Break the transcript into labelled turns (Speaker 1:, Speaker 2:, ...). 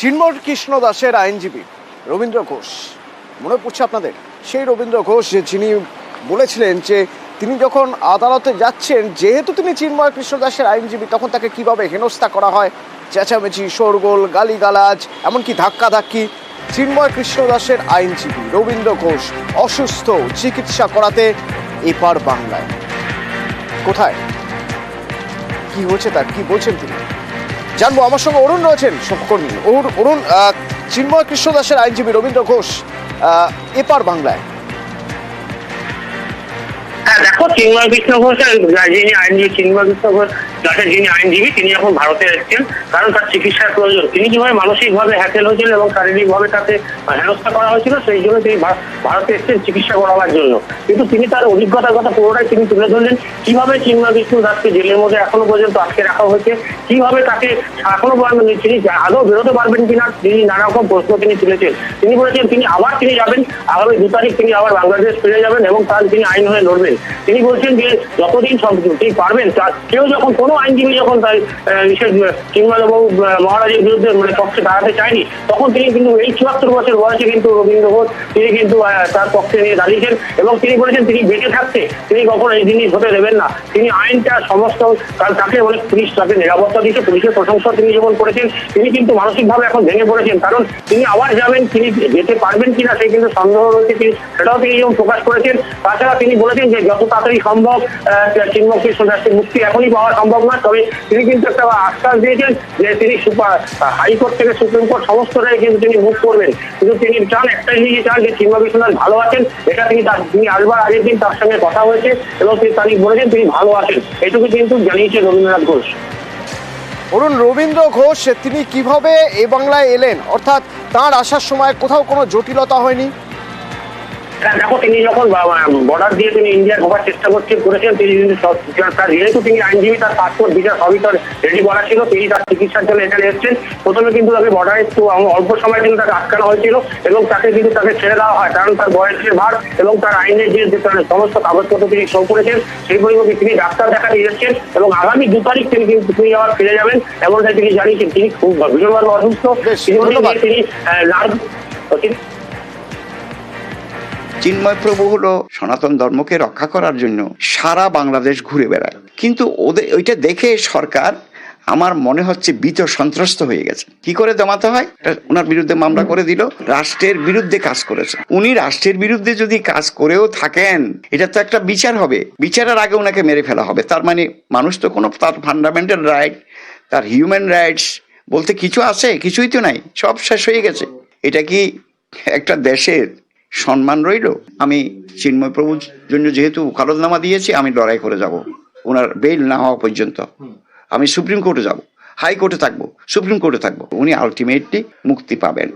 Speaker 1: চিন্ময় কৃষ্ণ দাসের আইনজীবী রবীন্দ্র ঘোষ। মনে পড়ছে আপনাদের? সেই রবীন্দ্র ঘোষ যিনি বলেছিলেন যে তিনি যখন আদালতে যাচ্ছেন, যেহেতু তিনি চিন্ময় কৃষ্ণ দাসের আইনজীবী, তখন তাকে কীভাবে হেনস্থা করা হয়? চেঁচামেচি, শোরগোল, গালিগালাজ, এমনকি ধাক্কাধাক্কি। চিন্ময় কৃষ্ণ দাসের আইনজীবী রবীন্দ্র ঘোষ অসুস্থ, চিকিৎসা করাতে এপার বাংলায়। কোথায়? কি হয়েছে তার? কি বলছেন তিনি? জানব, আমার সঙ্গে অরুণ রয়েছেন সহকর্মী। অরুণ চিন্ময় কৃষ্ণ দাসের আইনজীবী রবীন্দ্র ঘোষ এপার বাংলায়।
Speaker 2: হ্যাঁ দেখো, চিন্ময় কৃষ্ণ ঘোষ যিনি আইনজীবী, চিন্ময় কৃষ্ণ ঘোষ দাসের যিনি আইনজীবী, তিনি এখন ভারতে এসেছেন। কারণ তার চিকিৎসার প্রয়োজন। তিনি যেভাবে মানসিকভাবে হ্যাকেল হয়েছিলেন এবং শারীরিকভাবে তাকে হেনস্থা করা হয়েছিল, সেই জন্য তিনি ভারতে এসেছেন চিকিৎসা করাবার জন্য। কিন্তু তিনি তার অভিজ্ঞতার কথা পুরোটাই তিনি তুলে ধরলেন। কীভাবে চিন্ময় কৃষ্ণ দাসকে জেলের মধ্যে এখনও পর্যন্ত আটকে রাখা হয়েছে? কীভাবে তাকে এখনও পর্যন্ত তিনি আদৌ বেরোতে পারবেন কিনা? তিনি নানা রকম প্রশ্ন তিনি তুলেছেন। তিনি বলেছেন, তিনি আবার তিনি যাবেন। আগামী দু তারিখ তিনি আবার বাংলাদেশ ফিরে যাবেন এবং তার তিনি আইন হয়ে লড়বেন। তিনি বলছেন যে, যতদিন তিনি পারবেন তার- কেউ যখন কোনো আইনজীবী যখন তাই আহ, বিশেষ চিন্ময়বাবু মহারাজের বিরুদ্ধে মানে পক্ষে দাঁড়াতে চায়নি তখন তিনি কিন্তু এই চুয়াত্তর বছর বয়সে কিন্তু রবীন্দ্র ঘোষ তিনি কিন্তু তার পক্ষে নিয়ে দাঁড়িয়েছেন এবং তিনি বলেছেন তিনি বেঁচে থাকতে তিনি কখনো এই জিনিস হতে দেবেন না। তিনি আইনটা সমস্ত তাকে অনেক পুলিশ তাকে নিরাপত্তা দিয়েছে পুলিশের প্রশংসা তিনি যখন করেছেন তিনি কিন্তু মানসিকভাবে এখন ভেঙে পড়েছেন কারণ তিনি আবার যাবেন তিনি যেতে পারবেন কিনা সেই কিন্তু সন্দেহ রয়েছে তিনি সেটাও তিনি যেমন প্রকাশ করেছেন তাছাড়া তিনি বলেছেন যে যত তাড়াতাড়ি সম্ভব চিন্ময় কৃষ্ণ দাসের মুক্তি এখনই পাওয়া সম্ভব নয় তবে তিনি কিন্তু একটা আশ্বাস দিয়েছেন যে তিনি সুপার হাইকোর্ট থেকে সুপ্রিম কোর্ট সমস্তটাই কিন্তু তিনি মুখ করবেন। কিন্তু তিনি চান একটাই জিনিস চান যে কৃষ্ণ দাস ভালো আছেন এটা তিনি তার তিনি আসবার আগের দিন তার সঙ্গে কথা হয়েছে এবং তিনি তারিখ বলেছেন তিনি ভালো আছেন। এটুকু কিন্তু জানিয়েছেন রবীন্দ্রনাথ ঘোষ।
Speaker 1: অরুণ রবীন্দ্র ঘোষ তিনি কীভাবে এ বাংলায় এলেন? অর্থাৎ তার আসার সময় কোথাও কোনো জটিলতা হয়নি?
Speaker 2: হ্যাঁ, দেখো তিনি যখন বর্ডার দিয়ে তিনি ইন্ডিয়া ঢোকার চেষ্টা করছেন করেছেন তিনি কিন্তু তার যেহেতু তিনি আইনজীবী তার পাসপোর্ট ভিসা সবই তার রেডি করা ছিল তিনি তার চিকিৎসার জন্য এখানে এসেছেন। প্রথমে কিন্তু তাকে বর্ডারে একটু অল্প সময় কিন্তু তাকে আটকানো হয়েছিল এবং তাকে কিন্তু তাকে ছেড়ে দেওয়া হয় কারণ তার বয়সের ভার এবং তার আইনের যে সমস্ত কাগজপত্র তিনি শো করেছেন সেই পরিপ্রেক্ষিতে তিনি ডাক্তার দেখাতে এসেছেন এবং আগামী দু তারিখ তিনি কিন্তু তিনি আবার ফিরে যাবেন এমনটাই তিনি জানিয়েছেন। তিনি খুব ভীষণভাবে অসুস্থ। তিনি নার্ভ
Speaker 3: চিন্ময় প্রভু হলো সনাতন ধর্মকে রক্ষা করার জন্য সারা বাংলাদেশ ঘুরে বেড়ায়। কিন্তু ওদের ওইটা দেখে সরকার আমার মনে হচ্ছে বিত সন্ত্রস্ত হয়ে গেছে। কি করে দমাতে হয়? ওনার বিরুদ্ধে মামলা করে দিল, রাষ্ট্রের বিরুদ্ধে কাজ করেছে। উনি রাষ্ট্রের বিরুদ্ধে যদি কাজ করেও থাকেন, এটা তো একটা বিচার হবে। বিচারের আগে ওনাকে মেরে ফেলা হবে। তার মানে মানুষ তো কোনো, তার ফান্ডামেন্টাল রাইট তার হিউম্যান রাইটস বলতে কিছু আছে, কিছুই তো নাই, সব শেষ হয়ে গেছে। এটা কি একটা দেশের সম্মান রইল। আমি চিন্ময় প্রভুর জন্য যেহেতু কালদনামা দিয়েছি আমি লড়াই করে যাব। ওনার বেল না হওয়া পর্যন্ত। আমি সুপ্রিম কোর্টে যাব। হাই কোর্টে থাকব। সুপ্রিম কোর্টে থাকব। উনি আলটিমেটলি মুক্তি পাবেন।